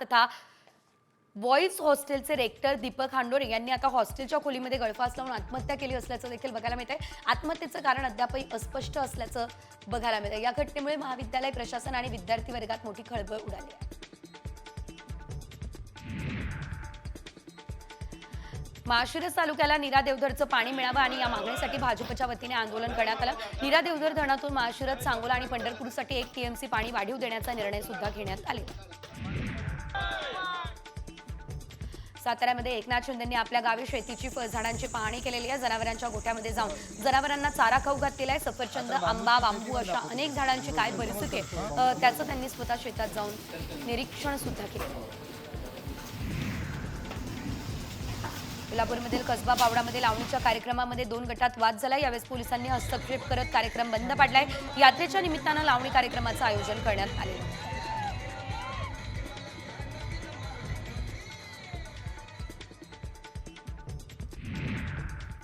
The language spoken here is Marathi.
तथा बॉईज हॉस्टेलचे रेक्टर दीपक हांडोरे यांनी आता हॉस्टेलच्या खोलीमध्ये गळफास लावून आत्महत्या केली असल्याचं देखील बघायला मिळत आहे आत्महत्येचं कारण अद्यापही अस्पष्ट असल्याचं बघायला मिळतं या घटनेमुळे महाविद्यालय प्रशासन आणि विद्यार्थी वर्गात मोठी खळबळ उडाली आहे. माळशिरस तालुक्याला नीरा देवधरचं पाणी मिळावं आणि या मागणीसाठी भाजपच्या वतीने आंदोलन करण्यात आलं. नीरा देवधर धरणातून माळशिरस सांगोला आणि पंढरपूरसाठी एक टीएमसी पाणी वाढीव देण्याचा निर्णय सुद्धा घेण्यात आले. साताऱ्यामध्ये एकनाथ शिंदेंनी आपल्या गावी शेतीची फळझाडांची पाहणी केलेली आहे. जनावरांच्या गोठ्यामध्ये जाऊन जनावरांना चारा खाऊ घातलेला आहे सफरचंद आंबा बांबू अशा अनेक झाडांची काय परिस्थिती आहे त्याचं त्यांनी स्वतः शेतात जाऊन निरीक्षण सुद्धा केलं. कोल्हापूरमधील कसबा पावडामध्ये लावणीच्या कार्यक्रमामध्ये दोन गटात वाद झाला यावेळेस पोलिसांनी हस्तक्षेप करत कार्यक्रम बंद पाडलाय. यात्रेच्या निमित्तानं लावणी कार्यक्रमाचं आयोजन करण्यात आले